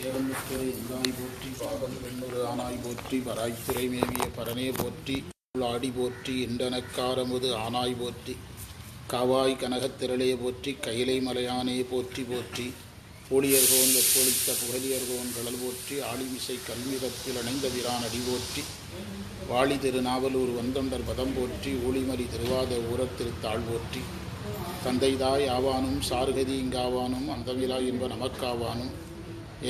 ஏகம்பத்துறை இந்தாய் போற்றி பாகம் வெண்ணொரு ஆனாய் போற்றி பராய்த்துறை மேவிய பரனே போற்றி ஆடி போற்றி இண்டனக்காரமுது ஆனாய் போற்றி காவாய் கனகத்திரளே போற்றி கைலை மலையானே போற்றி போற்றி ஊழியர்கோன் வெப்பொழித்த புகழியர்கோன் கடல் போற்றி ஆளிமிசை கல்மிதப்பில் அணைந்த வீரான் அடி போற்றி வாழி திருநாவலூர் வந்தொண்டர் பதம் போற்றி ஊழிமறி திருவாத ஊரத் திருத்தாள் போற்றி தந்தைதாய் ஆவானும் சார்கதி இங்காவானும் அந்தமிலா என்ப நமக்காவானும்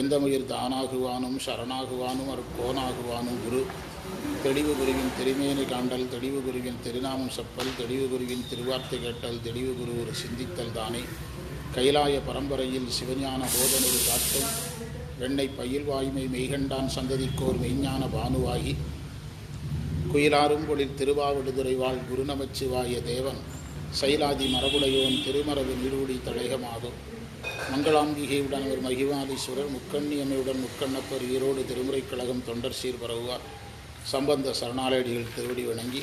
எந்தமுயிர் தானாகுவானும் சரணாகுவானும் அருக்கோனாகுவானும் குரு. தெளிவு குருவின் திருமேனி காண்டல் தெளிவு குருவின் திருநாமம் செப்பல் தெளிவு குருவின் திருவார்த்தை கேட்டல் தெளிவு குரு ஒரு சிந்தித்தல் தானே. கைலாய பரம்பரையில் சிவஞான போதனை காட்டும் வெண்ணை பயில் வாய்மை மெய்கண்டான் சந்ததிக்கோர் மெய்ஞான பானுவாகி. குயிலாரும் பொழில் திருவாவடுதுறைவாள் குருநமச்சிவாய தேவன் சைலாதி மரபுடையோன் திருமரபு நீரூடி தலைகமாகும். மங்களாம்பிகையுடன் ஒரு மகிவாதீஸ்வரர் முக்கண்ணியம்மையுடன் முக்கண்ணப்பர் ஈரோடு திருமுறைக் கழகம் தொண்டர் சீர் பரவுவார். சம்பந்த சரணாலயடிகள் திருவடி வணங்கி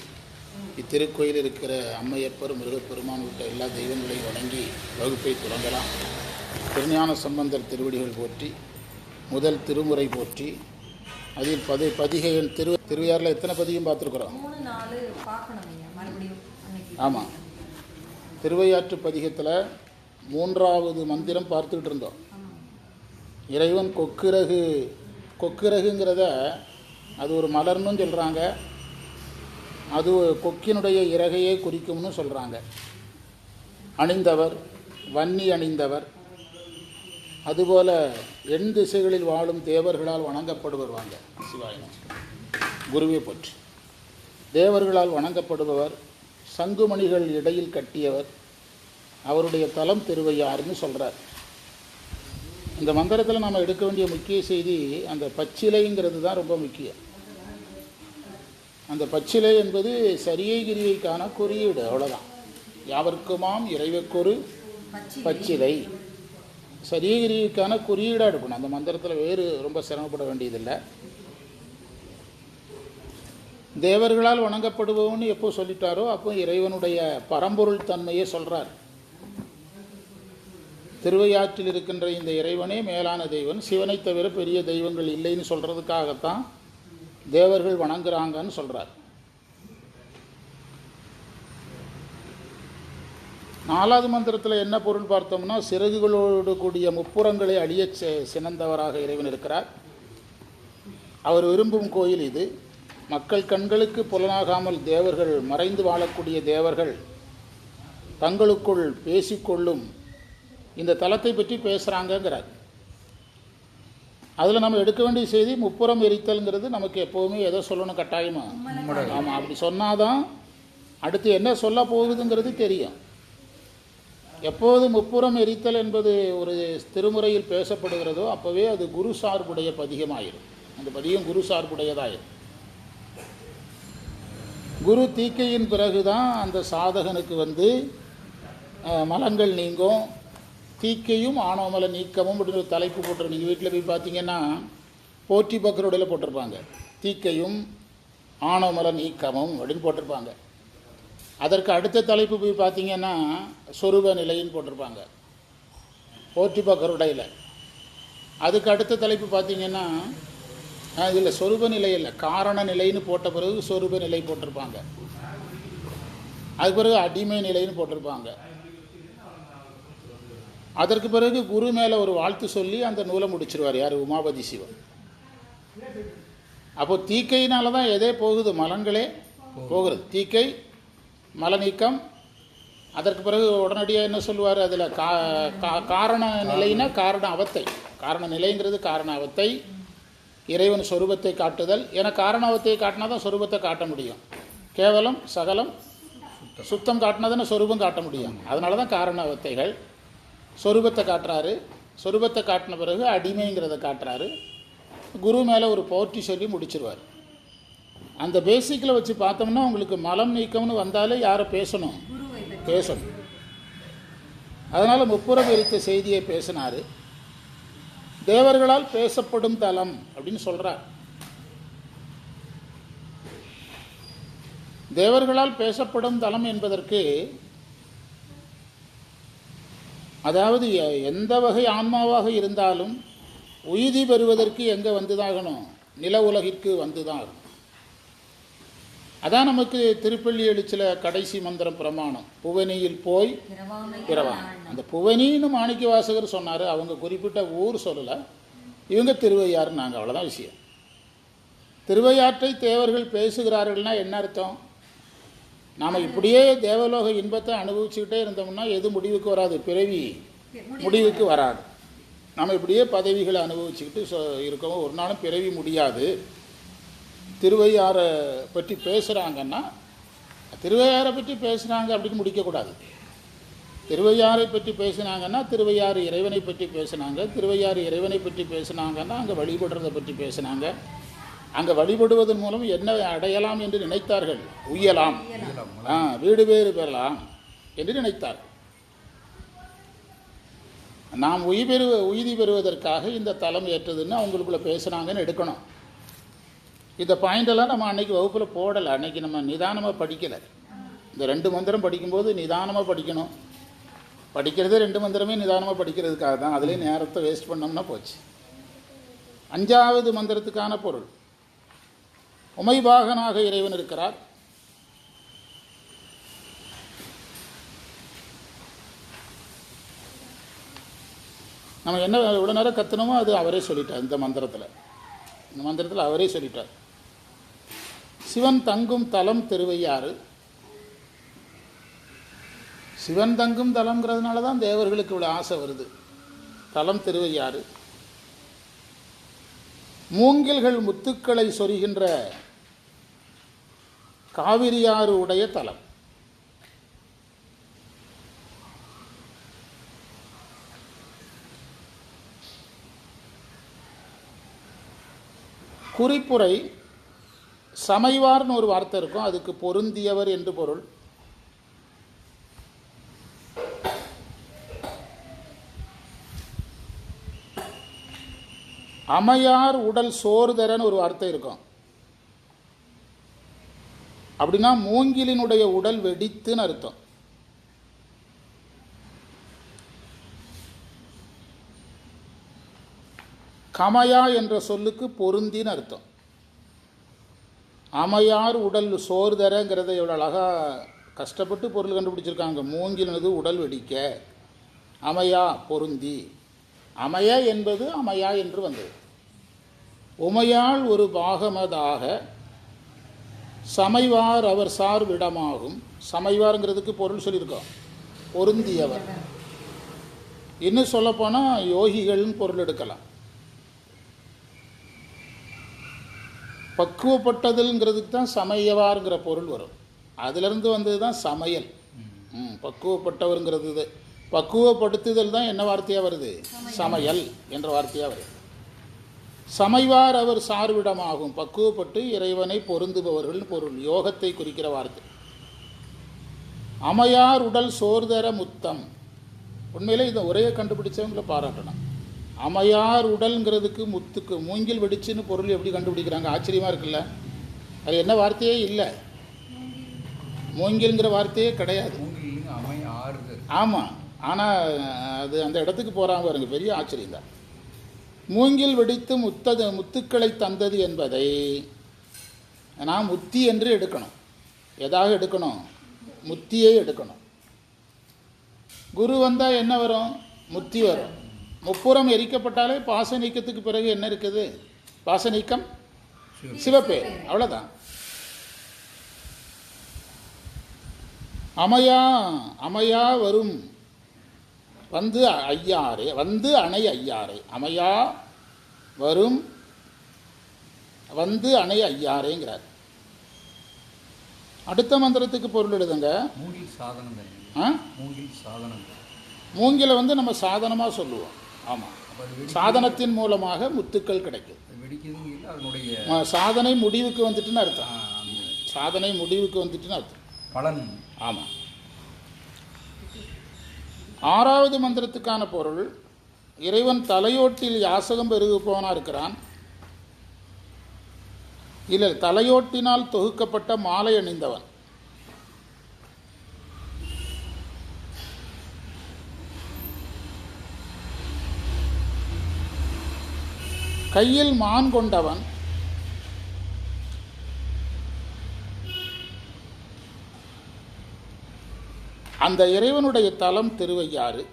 இத்திருக்கோயில் இருக்கிற அம்மையப்பர் முருகப்பெருமான் உள்ளிட்ட எல்லா தெய்வங்களையும் வணங்கி வகுப்பை தொடங்கலாம். திருஞான சம்பந்தர் திருவடிகள் போற்றி முதல் திருமுறை போற்றி அதில் பதி பதிகையின் திரு திருவையாறில் எத்தனை பதிகம் பார்த்துருக்குறோம்? ஆமாம் திருவையாற்று பதிகத்தில் மூன்றாவது மந்திரம் பார்த்துக்கிட்டு இருந்தோம். இறைவன் கொக்கிரகு கொக்கிரகுங்கிறத அது ஒரு மலர்னு சொல்கிறாங்க அது கொக்கினுடைய இறகையே குறிக்கும்னு சொல்கிறாங்க அணிந்தவர் வன்னி அணிந்தவர் அதுபோல எண் திசைகளில் வாழும் தேவர்களால் வணங்கப்படுவாங்க சிவாயனம் குருவை பற்றி. தேவர்களால் வணங்கப்படுபவர் சங்குமணிகள் இடையில் கட்டியவர் அவருடைய தலம் திருவையாறுன்னு சொல்கிறார் இந்த மந்திரத்தில் நாம் எடுக்க வேண்டிய முக்கிய செய்தி அந்த பச்சிலைங்கிறது தான் ரொம்ப முக்கியம். அந்த பச்சிலை என்பது சரியை கிரியைக்கான குறியீடு அவ்வளோதான் யாவர்க்குமாம் இறைவக்கொரு பச்சி பச்சிலை. சரியகிரிக்கான குறியீடாக எடுக்கணும். அந்த மந்திரத்தில் வேறு ரொம்ப சிரமப்பட வேண்டியதில்லை. தேவர்களால் வணங்கப்படுபவன்னு எப்போ சொல்லிட்டாரோ அப்போ இறைவனுடைய பரம்பொருள் தன்மையை சொல்கிறார் திருவையாற்றில் இருக்கின்ற இந்த இறைவனே மேலான தெய்வன். சிவனை தவிர பெரிய தெய்வங்கள் இல்லைன்னு சொல்கிறதுக்காகத்தான் தேவர்கள் வணங்குறாங்கன்னு சொல்கிறார் நாலாவது மந்திரத்தில் என்ன பொருள் பார்த்தோம்னா சிறகுகளோடு கூடிய முப்புறங்களை அழியச் செ- சினந்தவராக இறைவன் இருக்கிறார். அவர் விரும்பும் கோயில் இது. மக்கள் கண்களுக்கு புலனாகாமல் தேவர்கள் மறைந்து வாழக்கூடிய தேவர்கள் தங்களுக்குள் பேசிக்கொள்ளும் இந்த தலத்தை பற்றி பேசுகிறாங்கங்கிறார் அதில் நம்ம எடுக்க வேண்டிய செய்தி முப்புறம் எரித்தல்ங்கிறது நமக்கு எப்போவுமே எதை சொல்லணும் கட்டாயமா? ஆமாம் அப்படி சொன்னாதான் அடுத்து என்ன சொல்ல போகுதுங்கிறது தெரியும். எப்போது முப்புறம் எரித்தல் என்பது ஒரு திருமுறையில் பேசப்படுகிறதோ அப்போவே அது குரு சார்புடைய பதிகமாயிரும். அந்த பதிகம் குரு சார்புடையதாயிரும். குரு தீக்கையின் பிறகுதான் அந்த சாதகனுக்கு வந்து மலங்கள் நீங்கும். தீக்கையும் ஆணவமல நீக்கமும் அப்படின்னு ஒரு தலைப்பு போட்டு நீங்கள் வீட்டில் போய் பார்த்தீங்கன்னா போற்றி பக்கரோடையில் போட்டிருப்பாங்க. தீக்கையும் ஆணவமல நீக்கமும் அப்படின்னு போட்டிருப்பாங்க. அதற்கு அடுத்த தலைப்பு போய் பார்த்தீங்கன்னா சொருப நிலைன்னு போட்டிருப்பாங்க. போற்றி பக்கருடையில். அதுக்கு அடுத்த தலைப்பு பார்த்தீங்கன்னா இதில் சொருப நிலை இல்லை காரண நிலைன்னு போட்ட பிறகு சொருப நிலை போட்டிருப்பாங்க. அது பிறகு அடிமை நிலைன்னு போட்டிருப்பாங்க. அதற்கு பிறகு குரு மேலே ஒரு வாழ்த்து சொல்லி அந்த நூலை முடிச்சிருவார். யார்? உமாபதி சிவன். அப்போ தீக்கையினால தான் எதே போகுது? மலன்களே போகிறது. தீக்கை மல நீக்கம் அதற்கு பிறகு உடனடியாக என்ன சொல்லுவார்? அதில் கா கா- காரண நிலைனா காரண அவத்தை. காரண நிலைங்கிறது காரண அவத்தை. இறைவன் சொரூபத்தை காட்டுதல். ஏன்னா காரண அவத்தை காட்டினா தான் சொரூபத்தை காட்ட முடியும். கேவலம் சகலம் சுத்தம் காட்டினா தானே சொரூபம் காட்ட முடியும். அதனால தான் காரண அவத்தைகள். சொரூபத்தை காட்டுறாரு. சொரூபத்தை காட்டின பிறகு அடிமைங்கிறத காட்டுறாரு. குரு மேலே ஒரு போற்றி சொல்லி முடிச்சிருவார். அந்த பேசிக்கில் வச்சு பார்த்தோம்னா உங்களுக்கு மலம் நீக்கம்னு வந்தாலே யாரை பேசணும்? பேசணும். அதனால் முப்புறம் எரித்த செய்தியை பேசினார். தேவர்களால் பேசப்படும் தலம் அப்படின்னு சொல்கிறார் தேவர்களால் பேசப்படும் தலம் என்பதற்கு அதாவது எந்த வகை ஆன்மாவாக இருந்தாலும் உய்தி பெறுவதற்கு எங்கே வந்துதாகணும்? நில உலகிற்கு வந்துதான். அதான் நமக்கு திருப்பள்ளி எழுச்சில கடைசி மந்திரம் பிரமாணம். புவனியில் போய் பிறவான் அந்த புவனின்னு மாணிக்க வாசகர் சொன்னார். அவங்க குறிப்பிட்ட ஊர் சொல்லலை. இவங்க திருவையாறு நாங்கள் அவ்வளோதான் விஷயம். திருவையாற்றை தேவர்கள் பேசுகிறார்கள்னா என்ன அர்த்தம்? நாம் இப்படியே தேவலோக இன்பத்தை அனுபவிச்சுக்கிட்டே இருந்தோம்னா எது முடிவுக்கு வராது? பிறவி முடிவுக்கு வராது. நம்ம இப்படியே பதவிகளை அனுபவிச்சுக்கிட்டு இருக்கோம் ஒரு நாளும் பிறவி முடியாது. திருவையாறை பற்றி பேசுகிறாங்கன்னா திருவையாறை பற்றி பேசுகிறாங்க அப்படின்னு முடிக்கக்கூடாது. திருவையாறை பற்றி பேசினாங்கன்னா திருவையாறு இறைவனை பற்றி பேசினாங்க. திருவையாறு இறைவனை பற்றி பேசினாங்கன்னா அங்கே வழிபடுறதை பற்றி பேசினாங்க. அங்கே வழிபடுவதன் மூலம் என்ன அடையலாம் என்று நினைத்தார்கள். உய்யலாம் ஆ வீடு பேறு பெறலாம் என்று நினைத்தார்கள். நாம் உயிர் பெறு உய்தி பெறுவதற்காக இந்த தலம் ஏற்றதுன்னு அவங்களுக்குள்ள பேசுனாங்கன்னு எடுக்கணும். இந்த பாயிண்டெல்லாம் நம்ம அன்றைக்கி வகுப்பில் போடலை. அன்னைக்கு நம்ம நிதானமாக படிக்கலை. இந்த ரெண்டு மந்திரம் படிக்கும்போது நிதானமாக படிக்கணும். படிக்கிறதே ரெண்டு மந்திரமே நிதானமாக படிக்கிறதுக்காக தான் அதுலேயும் நேரத்தை வேஸ்ட் பண்ணோம்னா போச்சு. அஞ்சாவது மந்திரத்துக்கான பொருள். உமைபாகனாக இறைவன் இருக்கிறார். நம்ம என்ன இவ்வளோ நேரம் கத்துனோமோ அது அவரே சொல்லிட்டார் இந்த மந்திரத்தில். இந்த மந்திரத்தில் அவரே சொல்லிட்டார். சிவன் தங்கும் தலம் திருவையாறு சிவன் தங்கும் தலம்ங்கிறதுனால தான் தேவர்களுக்கு இவ்வளோ ஆசை வருது. தலம் திருவையாறு மூங்கில்கள் முத்துக்களை சொரிகின்ற காவிரியாறு உடைய தலம். குறிப்புரை சமைவார்னு ஒரு வார்த்தை இருக்கும் அதுக்கு பொருந்தியவர் என்று பொருள். அமையார் உடல் சோர்தரன்னு ஒரு வார்த்தை இருக்கும். அப்படின்னா மூங்கிலினுடைய உடல் வெடித்துன்னு அர்த்தம். கமயா என்ற சொல்லுக்கு பொருந்தின்னு அர்த்தம். அமையார் உடல் சோர்தரங்கிறத எவ்வளோ அழகாக கஷ்டப்பட்டு பொருள் கண்டுபிடிச்சிருக்காங்க. மூங்கிலினது உடல் வெடிக்க. அமையா பொருந்தி. அமைய என்பது அமையா என்று வந்தது. உமையால் ஒரு பாகமதாக சமைவார் அவர் சார் விடமாகும். சமைவாருங்கிறதுக்கு பொருள் சொல்லியிருக்கோம் பொருந்தியவர். இன்னும் சொல்லப்போனால் யோகிகள்னு பொருள் எடுக்கலாம். பக்குவப்பட்டதுங்கிறதுக்கு தான் சமையவாருங்கிற பொருள் வரும். அதிலிருந்து வந்தது தான் சமையல். ம் பக்குவப்பட்டவருங்கிறது இது. பக்குவப்படுத்துதல் தான் என்ன வார்த்தையாக வருது? சமையல். என்ற வார்த்தையாக வருது. சமைவார் அவர் சார்விடமாகும். பக்குவப்பட்டு இறைவனை பொருந்துபவர்கள் பொருள். யோகத்தை குறிக்கிற வார்த்தை. அமையார் உடல் சோர்தர முத்தம். உண்மையிலே இந்த உரையை கண்டுபிடிச்சவங்களை பாராட்டணும். அமையார் உடல்ங்கிறதுக்கு முத்துக்கு மூங்கில் வெடிச்சுன்னு பொருள் எப்படி கண்டுபிடிக்கிறாங்க? ஆச்சரியமாக இருக்குல்ல? அது என்ன வார்த்தையே இல்லை. மூங்கில்ங்கிற வார்த்தையே கிடையாது. ஆமாம் ஆனால் அது அந்த இடத்துக்கு போகிறாங்க பாருங்க. பெரிய ஆச்சரியம் தான். மூங்கில் வெடித்து முத்தது முத்துக்களை தந்தது என்பதை நாம் முத்தி என்று எடுக்கணும். எதாக எடுக்கணும்? முத்தியை எடுக்கணும். குரு வந்தால் என்ன வரும்? முத்தி வரும். முப்புறம் எரிக்கப்பட்டாலே பாச நீக்கத்துக்கு பிறகு என்ன இருக்குது? பாச நீக்கம்? சிவப்பேர் அவ்வளோதான் அமையா அமையா வரும். வந்து ஐயாரே வந்து அணை ஐயாரே அமையா வரும் வந்து அணை ஐயாரேங்கிறார் அடுத்த மந்திரத்துக்கு பொருள் எழுதுங்க. மூங்கில் சாதனம் ஆ? மூங்கில் சாதனம் தான் மூங்கிலை வந்து நம்ம சாதனமாக சொல்லுவோம். ஆமாம் சாதனத்தின் மூலமாக முத்துக்கள் கிடைக்கும். சாதனை முடிவுக்கு வந்துட்டுன்னு அர்த்தம். சாதனை முடிவுக்கு வந்துட்டுன்னு அர்த்தம். பலன். ஆமாம் ஆறாவது மந்திரத்துக்கான பொருள் இறைவன் தலையோட்டில் யாசகம் பெருகுப்பவனாக இருக்கிறான். இல்லை தலையோட்டினால் தொகுக்கப்பட்ட மாலை அணிந்தவன். கையில் மான் கொண்டவன் அந்த இறைவனுடைய தலம் திருவையாறு.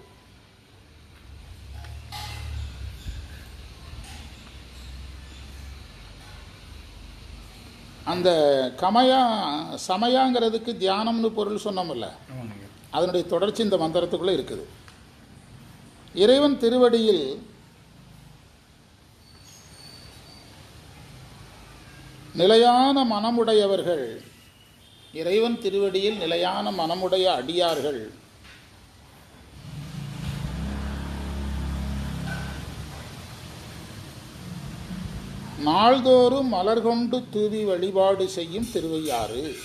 அந்த கமயா சமயாங்கிறதுக்கு தியானம்னு பொருள் சொன்னோம்ல அதனுடைய தொடர்ச்சி இந்த மந்திரத்துக்குள்ளே இருக்குது. இறைவன் திருவடியில் நிலையான மனமுடையவர்கள் இறைவன் திருவடியில் நிலையான மனமுடைய அடியார்கள். நாள்தோறும் மலர் கொண்டு தூவி வழிபாடு செய்யும் திருவையாறு.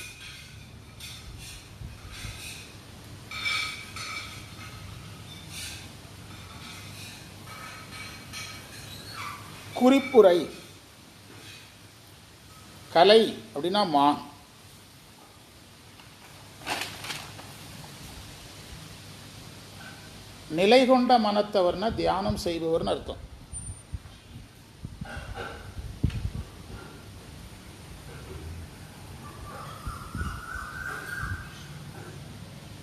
குறிப்புரை. கலை அப்படின்னா மான் நிலை கொண்ட மனத்தவர்னா தியானம் செய்பவர்னு அர்த்தம்.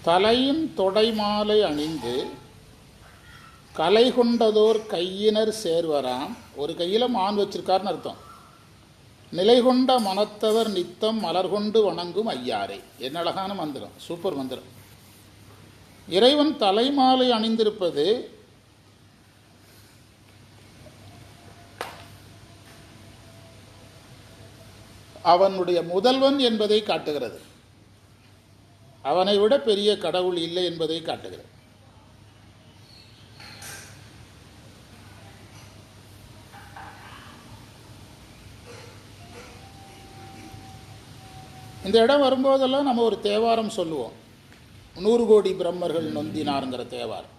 தலையின் தொடைமாலை அணிந்து கலை கொண்டதோர் கையினர் சேர்வராம். ஒரு கையில் மான் வச்சிருக்காருன்னு அர்த்தம். நிலை கொண்ட மனத்தவர் நித்தம் மலர் கொண்டு வணங்கும் ஐயாரை என்ன அழகான மந்திரம். சூப்பர் மந்திரம். இறைவன் தலைமாலை அணிந்திருப்பது அவனுடைய முதல்வன் என்பதை காட்டுகிறது. அவனை விட பெரிய கடவுள் இல்லை என்பதை காட்டுகிறது. இந்த இடம் வரும்போதெல்லாம் நம்ம ஒரு தேவாரம் சொல்லுவோம். நூறு கோடி பிரம்மர்கள் நொந்தினாருங்கிற தேவாரம்.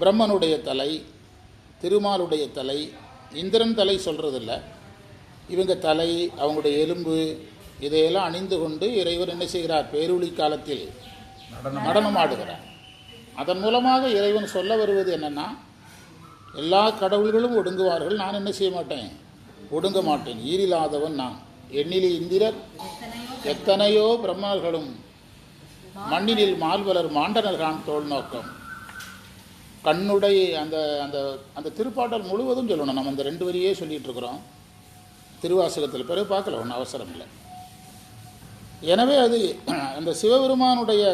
பிரம்மனுடைய தலை திருமாலுடைய தலை இந்திரன் தலை சொல்கிறதில்ல இவங்க தலை அவங்களுடைய எலும்பு இதையெல்லாம் அணிந்து கொண்டு இறைவர் என்ன செய்கிறார்? பேரொளி காலத்தில் நடனம் நடனம் ஆடுகிறார். அதன் மூலமாக இறைவன் சொல்ல வருவது என்னன்னா எல்லா கடவுள்களும் ஒடுங்குவார்கள் நான் என்ன செய்ய மாட்டேன்? ஒடுங்க மாட்டேன். ஈரில்லாதவன் நான். எண்ணிலி இந்திரர் எத்தனையோ பிரம்மர்களும் மண்ணினில் மால்வலர் மாண்டனர்கான் தோல் நோக்கம். கண்ணுடை அந்த அந்த அந்த திருப்பாட்டல் முழுவதும் சொல்லணும். நம்ம அந்த ரெண்டு வரியே சொல்லிட்டு இருக்கிறோம் திருவாசகத்தில் பிறகு பார்க்கல ஒன்றும் அவசரம் இல்லை. எனவே அது அந்த சிவபெருமானுடைய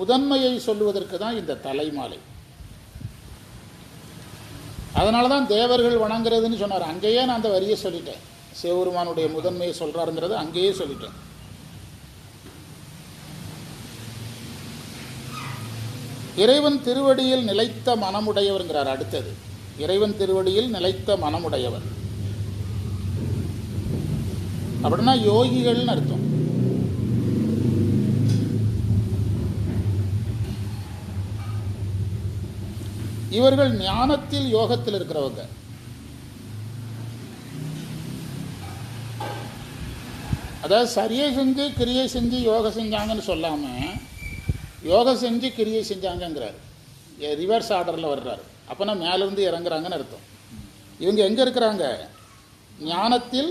முதன்மையை சொல்லுவதற்கு தான் இந்த தலைமாலை. அதனால தான் தேவர்கள் வணங்குறதுன்னு சொன்னார். அங்கேயே நான் அந்த வரியை சொல்லிட்டேன். சிவபெருமானுடைய முதன்மையை சொல்கிறாருங்கிறத அங்கேயே சொல்லிட்டேன். இறைவன் திருவடியில் நிலைத்த மனமுடையவர்ங்கிறார் அடுத்தது இறைவன் திருவடியில் நிலைத்த மனமுடையவர். அப்படின்னா யோகிகள்னு அர்த்தம். இவர்கள் ஞானத்தில் யோகத்தில் இருக்கிறவங்க. அதாவது சரியை செஞ்சு கிரியை செஞ்சு யோகம் செஞ்சாங்கன்னு சொல்லாமல் யோகம் செஞ்சு கிரியை செஞ்சாங்கங்கிறார். ரிவர்ஸ் ஆர்டரில் வர்றாரு. அப்போனா மேலேருந்து இறங்குறாங்கன்னு அர்த்தம். இவங்க எங்கே இருக்கிறாங்க? ஞானத்தில்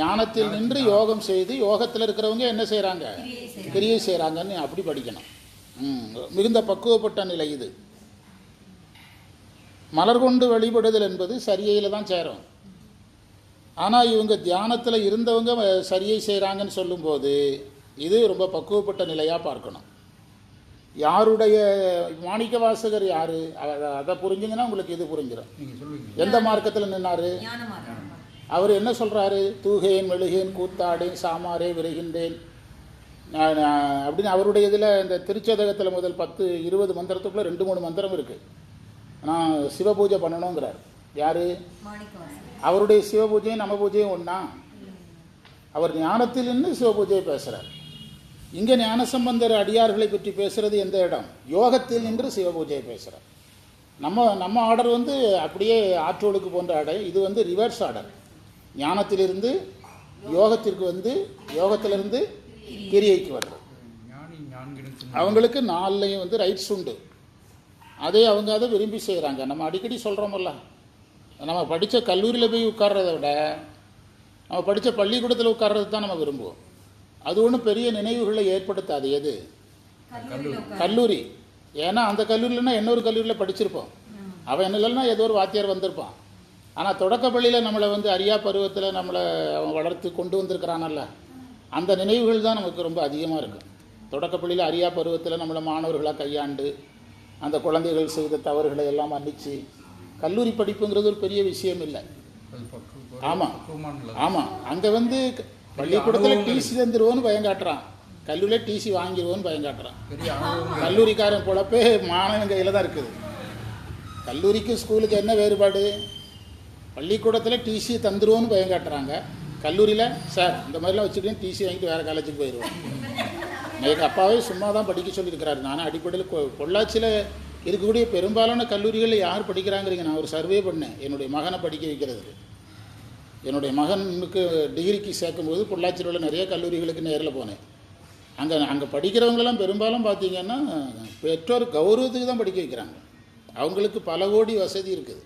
ஞானத்தில் நின்று யோகம் செய்து யோகத்தில் இருக்கிறவங்க என்ன செய்கிறாங்க கிரியை செய்கிறாங்கன்னு அப்படி படிக்கணும். ம், மிகுந்த பக்குவப்பட்ட நிலை இது. மலர் கொண்டு வழிபடுதல் என்பது சரியையில் தான் சேரும். ஆனால் இவங்க தியானத்தில் இருந்தவங்க சரியை செய்கிறாங்கன்னு சொல்லும்போது இது ரொம்ப பக்குவப்பட்ட நிலையாக பார்க்கணும். யாருடைய மாணிக்க வாசகர் யார்? அதை புரிஞ்சுங்கன்னா உங்களுக்கு இது புரிஞ்சிடும் எந்த மார்க்கத்தில் நின்னாரு? அவர் என்ன சொல்கிறாரு தூகேன் மெழுகேன் கூத்தாடேன் சாமாரே விரைகின்றேன். அப்படின்னு அவருடைய இதில் இந்த திருச்சதகத்தில் முதல் பத்து இருபது மந்திரத்துக்குள்ளே ரெண்டு மூணு மந்திரம் இருக்குது நான் சிவபூஜை பண்ணணுங்கிறார். யார்? அவருடைய சிவபூஜையும் நம்ம பூஜையும் ஒன்றா அவர் ஞானத்தில் நின்று சிவபூஜையை பேசுகிறார் இங்கே ஞானசம்பந்தர் அடியார்களை பற்றி பேசுகிறது எந்த இடம்? யோகத்தில் நின்று சிவபூஜையை பேசுகிறார் நம்ம நம்ம ஆர்டர் வந்து அப்படியே ஆற்றோடுக்கு போன்ற ஆடை. இது வந்து ரிவர்ஸ் ஆர்டர். ஞானத்திலிருந்து யோகத்திற்கு வந்து யோகத்திலிருந்து கிரியைக்கு வர்றது. அவங்களுக்கு நாலுலையும் வந்து ரைட்ஸ் உண்டு. அதே அவங்க அதை விரும்பி செய்கிறாங்க நம்ம அடிக்கடி சொல்கிறோமல்ல நம்ம படித்த கல்லூரியில் போய் உட்கார்றத விட நம்ம படித்த பள்ளிக்கூடத்தில் உட்கார்றது தான் நம்ம விரும்புவோம். அது ஒன்றும் பெரிய நினைவுகளை ஏற்படுத்தாது எது கல்லூரி. ஏன்னா அந்த கல்லூரியிலனா இன்னொரு கல்லூரியில் படிச்சிருப்போம். அவன் என்ன இல்லைன்னா ஏதோ ஒரு வாத்தியார் வந்திருப்பான். ஆனால் தொடக்க பள்ளியில் நம்மளை வந்து அரியா பருவத்தில் நம்மளை அவன் வளர்த்து கொண்டு வந்திருக்கிறானல்ல. அந்த நினைவுகள் தான் நமக்கு ரொம்ப அதிகமாக இருக்கும் தொடக்க பள்ளியில் அரியா பருவத்தில் நம்மளை மாணவர்களாக கையாண்டு அந்த குழந்தைகள் செய்த தவறுகளை எல்லாம் மன்னிச்சு கல்லூரி படிப்புங்கிறது ஒரு பெரிய விஷயம் இல்லை. அது பக்கு ஆமா. பக்குவமான ஆமாம் அங்கே வந்து க- பள்ளிக்கூடத்தில் டிசி தந்துருவோன்னு பயம் காட்டுறான். கல்லூரியில் டிசி வாங்கிடுவோன்னு பயம் காட்டுறான். பெரிய அனுபவம். கல்லூரிக்காரன் பொழப்பே மாணவன் கையில் தான் இருக்குது. கல்லூரிக்கும் ஸ்கூலுக்கு என்ன வேறுபாடு? பள்ளிக்கூடத்தில் டிசி தந்துருவோன்னு பயம் காட்டுறாங்க. கல்லூரியில் சார் இந்த மாதிரிலாம் வச்சுக்கிட்டு டிசி வாங்கிட்டு வேறு காலேஜுக்கு போயிடுவோம். எங்கள் அப்பாவே சும்மா தான் படிக்க சொல்லியிருக்கிறாரு. நானும் அடிப்படையில் கொ- பொள்ளாச்சியில் இருக்கக்கூடிய பெரும்பாலான கல்லூரிகளில் யார் படிக்கிறாங்கிறீங்க? நான் ஒரு சர்வே பண்ணேன். என்னுடைய மகனை படிக்க வைக்கிறதுக்கு என்னுடைய மகனுக்கு டிகிரிக்கு சேர்க்கும்போது பொள்ளாச்சியில் உள்ள நிறைய கல்லூரிகளுக்கு நேரில் போனேன். அங்கே அங்கே படிக்கிறவங்களெல்லாம் பெரும்பாலும் பார்த்தீங்கன்னா பெற்றோர் கௌரவத்துக்கு தான் படிக்க வைக்கிறாங்க. அவங்களுக்கு பல கோடி வசதி இருக்குது.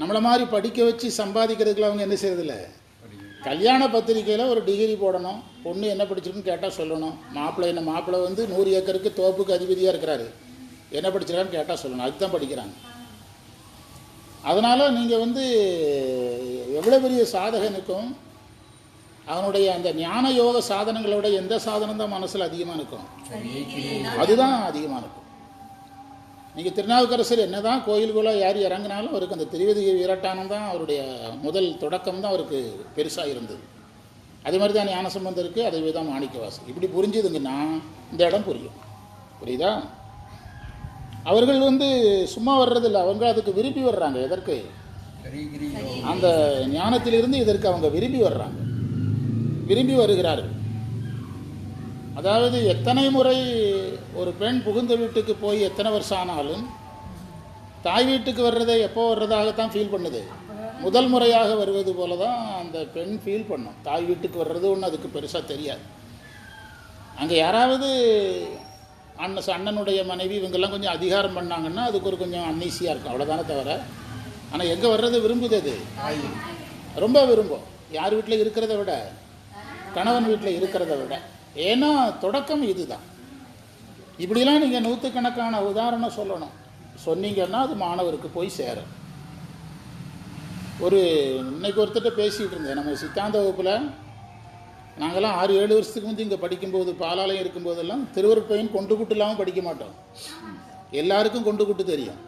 நம்மளை மாதிரி படிக்க வச்சு சம்பாதிக்கிறதுக்குலாம் அவங்க என்ன செய்யறதில்ல கல்யாண பத்திரிக்கையில் ஒரு டிகிரி போடணும். பொண்ணு என்ன படிச்சிருக்குன்னு கேட்டால் சொல்லணும். மாப்பிள்ளை என்ன மாப்பிள்ளை வந்து நூறு ஏக்கருக்கு தோப்புக்கு அதிபதியாக இருக்கிறாரு. என்ன படிச்சிருக்கான்னு கேட்டால் சொல்லணும். அதுதான் படிக்கிறாங்க. அதனால் நீங்கள் வந்து எவ்வளோ பெரிய சாதகனுக்கும் அவனுடைய அந்த ஞான யோக சாதனங்களோட எந்த சாதனம் தான் மனசில் அதிகமாக இருக்கும்? அதுதான் அதிகமாக இருக்கும். நீங்கள் திருநாவுக்கரசர் என்னதான் கோயிலுக்குள்ளே யார் இறங்கினாலும் அவருக்கு அந்த திருவதிகை வீரட்டானம் தான் அவருடைய முதல் தொடக்கம் தான் அவருக்கு பெருசாக இருந்தது. அதே மாதிரி தான் ஞானசம்பந்தம் அதே தான் மாணிக்கவாசல் இப்படி புரிஞ்சுதுங்கன்னா இந்த இடம் புரியும். புரியுதா? அவர்கள் வந்து சும்மா வர்றதில்லை அவங்க அதுக்கு விரும்பி வர்றாங்க எதற்கு? அந்த ஞானத்திலிருந்து இதற்கு அவங்க விரும்பி வர்றாங்க. விரும்பி வருகிறார்கள். அதாவது எத்தனை முறை ஒரு பெண் புகுந்த வீட்டுக்கு போய் எத்தனை வருஷம் ஆனாலும் தாய் வீட்டுக்கு வர்றதை எப்போ வர்றதாகத்தான் ஃபீல் பண்ணுது. முதல் முறையாக வருவது போல தான் அந்த பெண் ஃபீல் பண்ணும். தாய் வீட்டுக்கு வர்றது ஒன்று அதுக்கு பெருசாக தெரியாது. அங்கே யாராவது அண்ணன் அண்ணனுடைய மனைவி இவங்கெல்லாம் கொஞ்சம் அதிகாரம் பண்ணாங்கன்னா அதுக்கு ஒரு கொஞ்சம் அன்னீசியாக இருக்கும். அவ்வளோதானே தவிர ஆனால் எங்கே வர்றது விரும்புது அது? ரொம்ப விரும்பும். யார் வீட்டில் இருக்கிறத விட கணவன் வீட்டில் இருக்கிறத விட. ஏன்னா தொடக்கம் இதுதான். இப்படிலாம் நீங்கள் நூற்றுக்கணக்கான உதாரணம் சொல்லணும். சொன்னீங்கன்னா அது மாணவருக்கு போய் சேரும். ஒரு இன்னைக்கு ஒருத்தர்கிட்ட பேசிகிட்டு இருந்தேன். நம்ம சித்தாந்த வகுப்பில் நாங்களாம் ஆறு ஏழு வருஷத்துக்கு முந்தி இங்கே படிக்கும்போது பாலாலயம் இருக்கும்போதெல்லாம் திருவருட்பயன் கொண்டு குட்டு இல்லாமல் படிக்க மாட்டோம். எல்லாருக்கும் கொண்டு குட்டு தெரியும்.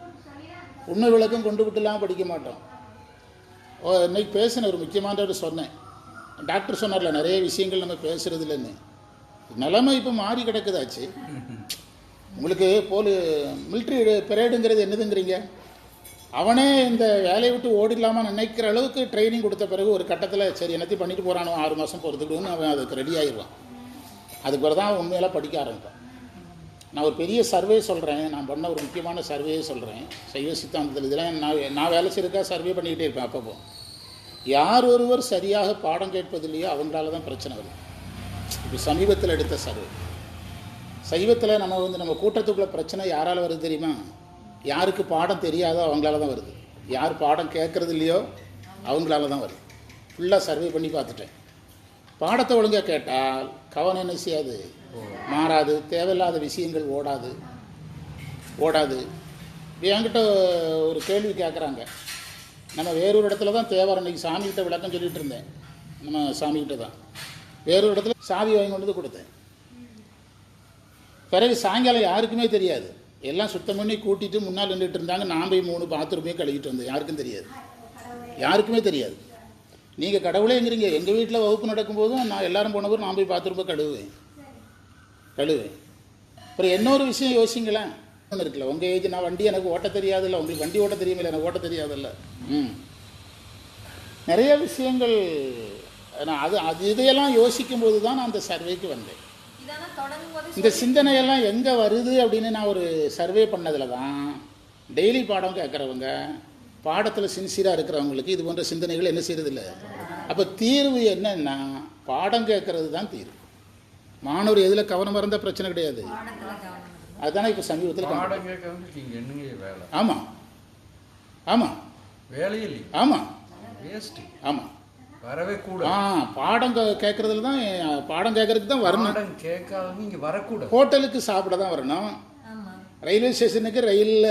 உண்மை விளக்கம் கொண்டு விட்டுலாம் படிக்க மாட்டோம். ஓ இன்னைக்கு பேசின ஒரு முக்கியமானவர் சொன்னேன். டாக்டர் சொன்னார்ல நிறைய விஷயங்கள் நம்ம பேசுறது இல்லைன்னு நிலைமை இப்போ மாறி கிடக்குதாச்சு. உங்களுக்கு போலு மிலிட்ரி பெரேடுங்கிறது என்னதுங்கிறீங்க? அவனே இந்த வேலையை விட்டு ஓடிடலாமா நினைக்கிற அளவுக்கு ட்ரைனிங் கொடுத்த பிறகு ஒரு கட்டத்தில் சரி என்னத்தையும் பண்ணிட்டு போகிறானோ ஆறு மாதம் போகிறதுக்குன்னு அவன் அதுக்கு ரெடி ஆயிடுவான். அதுக்கு பிறகு தான் உண்மையெல்லாம் படிக்க ஆரம்பிப்பான். நான் ஒரு பெரிய சர்வே சொல்கிறேன் நான் பண்ண ஒரு முக்கியமான சர்வே சொல்கிறேன் சைவ சித்தாந்தத்தில் இதெல்லாம் நான் நான் வேலை செய்யறதுக்காக சர்வே பண்ணிக்கிட்டே இருப்பேன் அப்பப்போ. யார் ஒருவர் சரியாக பாடம் கேட்பதில்லையோ அவங்களால தான் பிரச்சனை வருது இப்போ சமீபத்தில் எடுத்த சர்வே சைவத்தில் நம்ம வந்து நம்ம கூட்டத்துக்குள்ள பிரச்சனை யாரால் வருது தெரியுமா? யாருக்கு பாடம் தெரியாதோ அவங்களால தான் வருது. யார் பாடம் கேட்குறது இல்லையோ அவங்களால தான் வருது. ஃபுல்லாக சர்வே பண்ணி பார்த்துட்டேன். பாடத்தை ஒழுங்காக கேட்டால் கவனம் என்ன செய்யாது? மாறாது தேவையில்லாத விஷயங்கள் ஓடாது. ஓடாது. என்கிட்ட ஒரு கேள்வி கேட்குறாங்க நம்ம வேறொரு இடத்துல தான் தேவாரம் இன்னைக்கு சாமிகிட்ட விளக்கம் சொல்லிகிட்டு இருந்தேன். நம்ம சாமிகிட்ட தான். வேறொரு இடத்துல சாவி வாங்கி கொண்டு வந்து கொடுத்தேன். பிறகு சாயங்காலம் யாருக்குமே தெரியாது. எல்லாம் சுத்தம் பண்ணி கூட்டிட்டு முன்னால் நின்றுட்டு இருந்தாங்க. நான் போய் மூணு பாத்ரூமே கழுவிட்டு வந்தேன். யாருக்கும் தெரியாது. யாருக்குமே தெரியாது. நீங்கள் கடவுளேங்கிறீங்க எங்கள் வீட்டில் வகுப்பு நடக்கும்போதும் நான் எல்லாரும் போனபோது நான் போய் பாத்ரூமை கழுவுவேன். கழுவேன் அப்புறம் இன்னொரு விஷயம் யோசிங்களேன். இருக்குல்ல உங்கள் ஏஜ் நான் வண்டி எனக்கு ஓட்ட தெரியாதுல்ல உங்களுக்கு வண்டி ஓட்ட தெரியுமில்ல எனக்கு ஓட்ட தெரியாதுல்ல? ம். நிறைய விஷயங்கள் நான் அது அது இதையெல்லாம் யோசிக்கும்போது தான் நான் அந்த சர்வேக்கு வந்தேன். போது இந்த சிந்தனையெல்லாம் எங்கே வருது அப்படின்னு நான் ஒரு சர்வே பண்ணதில் தான் டெய்லி பாடம் கேட்குறவங்க பாடத்தில் சின்சியராக இருக்கிறவங்களுக்கு இது போன்ற சிந்தனைகள் என்ன செய்யறதில்ல அப்போ தீர்வு என்னன்னா பாடம் கேட்கறது தான் தீர்வு. மாணவர் எதில் கவனம் இருந்தா பிரச்சனை கிடையாது. அதுதானே இப்போ சமீபத்தில் ஆமாம் ஆமாம் வேலையே இல்லை ஆமாம் வேஸ்ட்டு. ஆமாம் வரவே கூட ஆ பாடம் கே- கேட்கறதுல தான் பாடம் கேட்கறதுக்கு தான் வரணும். பாடம் கேட்காதவங்க இங்கே வரக்கூடாது. ஹோட்டலுக்கு சாப்பிட தான் வரணும். ஆமா. ரயில்வே ஸ்டேஷனுக்கு ரயிலில்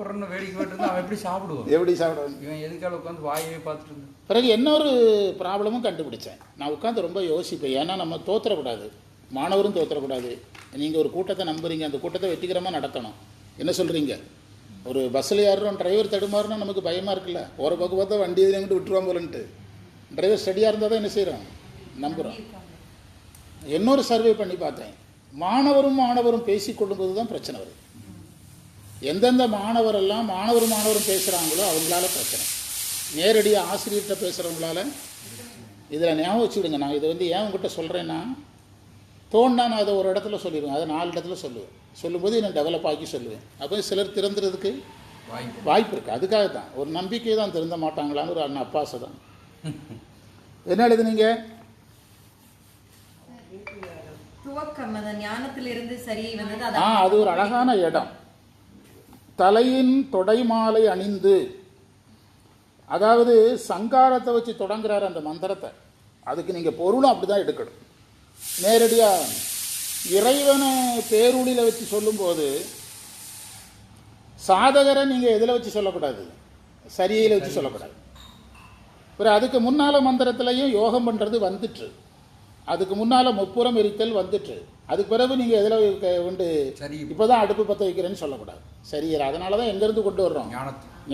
சாப்பிட்றன்னு வேடிக்கை விட்டு அவன் எப்படி சாப்பிடுவான்? எப்படி சாப்பிடணும் இவன் எதுக்கால உட்காந்து வாயவே பார்த்துட்டு இருந்தான். பிறகு இன்னொரு ப்ராப்ளமும் கண்டுபிடிச்சேன். நான் உட்காந்து ரொம்ப யோசிப்பேன். ஏன்னா நம்ம தோத்துறக்கூடாது. மாணவரும் தோத்துறக்கூடாது. நீங்கள் ஒரு கூட்டத்தை நம்புறீங்க. அந்த கூட்டத்தை வெற்றிகரமாக நடத்தணும். என்ன சொல்கிறீங்க ஒரு பஸ்ஸில் யாரும் டிரைவர் தடுமாறுனா நமக்கு பயமாக இருக்குல்ல? ஒரு பக்கம் பார்த்தா வண்டி எதிரே மட்டும் விட்டுருவான் போலன்ட்டு. டிரைவர் ஸ்டடியாக இருந்தால் தான் என்ன செய்கிறோம் நம்புகிறோம் இன்னொரு சர்வே பண்ணி பார்த்தேன். மாணவரும் மாணவரும் பேசிக்கொள்ளும்போது தான் பிரச்சனை வருது. எந்தெந்த மாணவரெல்லாம் மாணவர் மாணவரும் பேசுகிறாங்களோ அவங்களால பிரச்சனை நேரடியாக ஆசிரியர்கிட்ட பேசுகிறவங்களால இதில் ஞாபகம் வச்சுடுங்க நான் இதை வந்து ஏன் உங்ககிட்ட சொல்கிறேன்னா தோணுனா நான் அதை ஒரு இடத்துல சொல்லிடுவேன் அதை நாலு இடத்துல சொல்லுவேன் சொல்லும்போது நான் டெவலப் ஆக்கி சொல்லுவேன் அப்போ சிலர் திறந்துறதுக்கு வாய்ப்பு வாய்ப்பு இருக்குது அதுக்காக தான் ஒரு நம்பிக்கை தான் திருந்த மாட்டாங்களான்னு ஒரு அண்ணன் அப்பாசை தான் என்ன எழுதுனீங்க துவக்கம் அந்த ஞானத்திலிருந்து சரி வந்தது ஆ அது ஒரு அழகான இடம் தலையின் தொடைமாலை அணிந்து அதாவது சங்காரத்தை வச்சு தொடங்குறாரு அந்த மந்திரத்தை. அதுக்கு நீங்கள் பொருளும் அப்படி தான் எடுக்கணும். நேரடியாக இறைவனை பேருளியில் வச்சு சொல்லும்போது சாதகரை நீங்கள் எதில் வச்சு சொல்லக்கூடாது? சரியில் வச்சு சொல்லக்கூடாது. அப்புறம் அதுக்கு முன்னால் மந்திரத்திலையும் யோகம் பண்ணுறது வந்துட்டு அதுக்கு முன்னால் முப்புறம் எரித்தல் வந்துட்டு அதுக்கு பிறகு நீங்கள் எதில் உண்டு? சரி. இப்போ தான் அடுப்பு பற்ற வைக்கிறேன்னு சொல்லக்கூடாது. சரி அதனால தான் எங்கேருந்து கொண்டு வர்றோம்?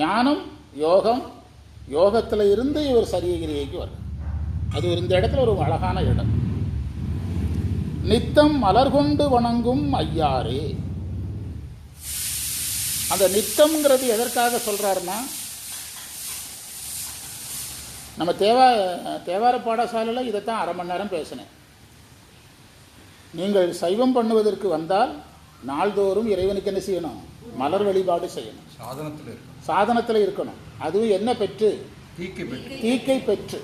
ஞானம் யோகம் யோகத்தில் இருந்து இவர் சரியகிரியைக்கு வரும் அது ஒரு இந்த இடத்துல ஒரு அழகான இடம். நித்தம் மலர் கொண்டு வணங்கும் ஐயாரே அந்த நித்தம்ங்கிறது எதற்காக சொல்றாருன்னா நம்ம தேவா தேவார பாடசாலையில் இதைத்தான் அரை மணி நேரம் பேசினேன். நீங்கள் சைவம் பண்ணுவதற்கு வந்தால் நாள்தோறும் இறைவனுக்கு என்ன செய்யணும்? மலர் வழிபாடு செய்யணும். சாதனத்தில் சாதனத்தில் இருக்கணும். அதுவும் என்ன பெற்று? தீக்கை பெற்று. தீக்கை பெற்று.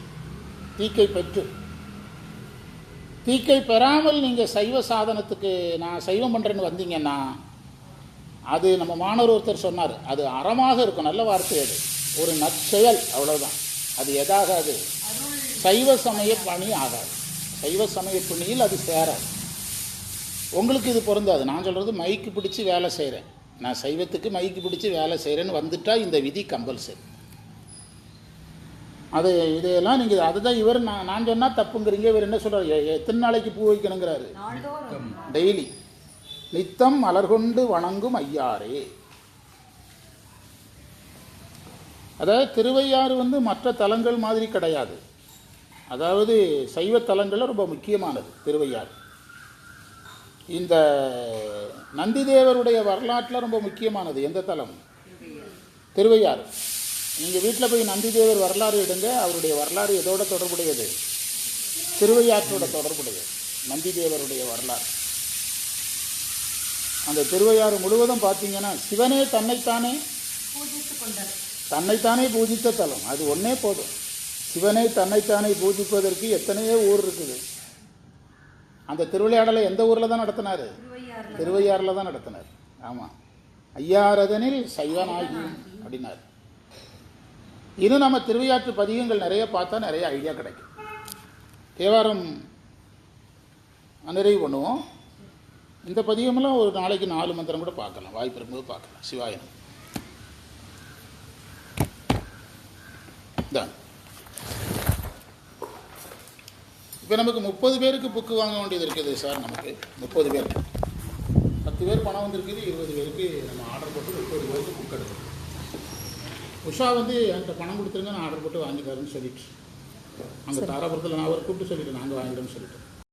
தீக்கை பெற்று. தீக்கை பெறாமல் நீங்கள் சைவ சாதனத்துக்கு நான் சைவம் பண்ணுறேன்னு வந்தீங்கன்னா அது நம்ம மாணவர் ஒருத்தர் சொன்னார். அது அறமாக இருக்கும். நல்ல வார்த்தை அது. ஒரு நற்செயல். அவ்வளவுதான். அது எதாகாது. சைவ சமய பணி ஆகாது. சைவ சமய பணியில் அது சேராது. உங்களுக்கு இது பொருந்தாது. நான் சொல்கிறது மைக்கு பிடிச்சி வேலை செய்கிறேன் நான் சைவத்துக்கு மைக்கு பிடிச்சி வேலை செய்கிறேன்னு வந்துட்டா இந்த விதி கம்பல்சரி. அது இதையெல்லாம் நீங்கள் அதுதான் இவர் நான் நான் சொன்னால் தப்புங்கிறீங்க. இவர் என்ன சொல்கிறார் எத்தனை நாளைக்கு பூ வைக்கணுங்கிறாரு? டெய்லி. நித்தம் மலர் கொண்டு வணங்கும் ஐயாரே அதாவது திருவையாறு வந்து மற்ற தலங்கள் மாதிரி கிடையாது. அதாவது சைவ தலங்களில் ரொம்ப முக்கியமானது திருவையாறு. இந்த நந்திதேவருடைய வரலாற்றில் ரொம்ப முக்கியமானது எந்த தலம்? திருவையாறு. நீங்கள் வீட்டில் போய் நந்திதேவர் வரலாறு எடுங்க அவருடைய வரலாறு எதோட தொடர்புடையது? திருவையாற்றோட தொடர்புடையது நந்திதேவருடைய வரலாறு. அந்த திருவையாறு முழுவதும் பார்த்தீங்கன்னா சிவனே தன்னைத்தானே பூஜித்துக் கொண்டார் தன்னைத்தானே பூஜித்த தலம். அது ஒன்றே போதும். சிவனை தன்னைத்தானே பூஜிப்பதற்கு எத்தனையோ ஊர் இருக்குது. அந்த திருவிளையாடலை எந்த ஊரில் தான் நடத்தினாரு? திருவையாறுல. தான் நடத்தினார். ஆமாம் ஐயாரதனில் சைவனாகி அப்படின்னார். இன்னும் நம்ம திருவையாற்று பதிகங்கள் நிறைய பார்த்தா நிறைய ஐடியா கிடைக்கும். தேவாரம் நிறைவு பண்ணுவோம். இந்த பதிகமெல்லாம் ஒரு நாளைக்கு நாலு மந்திரம் கூட பார்க்கலாம். வாய்ப்பு இருக்கும்போது பார்க்கலாம். சிவாயனம் தான் இப்போ நமக்கு முப்பது பேருக்கு புக்கு வாங்க வேண்டியது இருக்குது சார் நமக்கு. முப்பது பேருக்கு பத்து பேர் பணம் வந்திருக்குது இருபது பேருக்கு நம்ம ஆர்டர் போட்டு முப்பது பேருக்கு புக் எடுக்கணும் உஷா வந்து என்கிட்ட பணம் கொடுத்துருங்க நான் ஆர்டர் போட்டு வாங்கிட்டாருன்னு சொல்லிட்டு. அங்கே தாராபுரத்தில் நான் அவர் கூப்பிட்டு சொல்லிட்டேன் நாங்கள் வாங்கிட்டோம்னு சொல்லிட்டேன்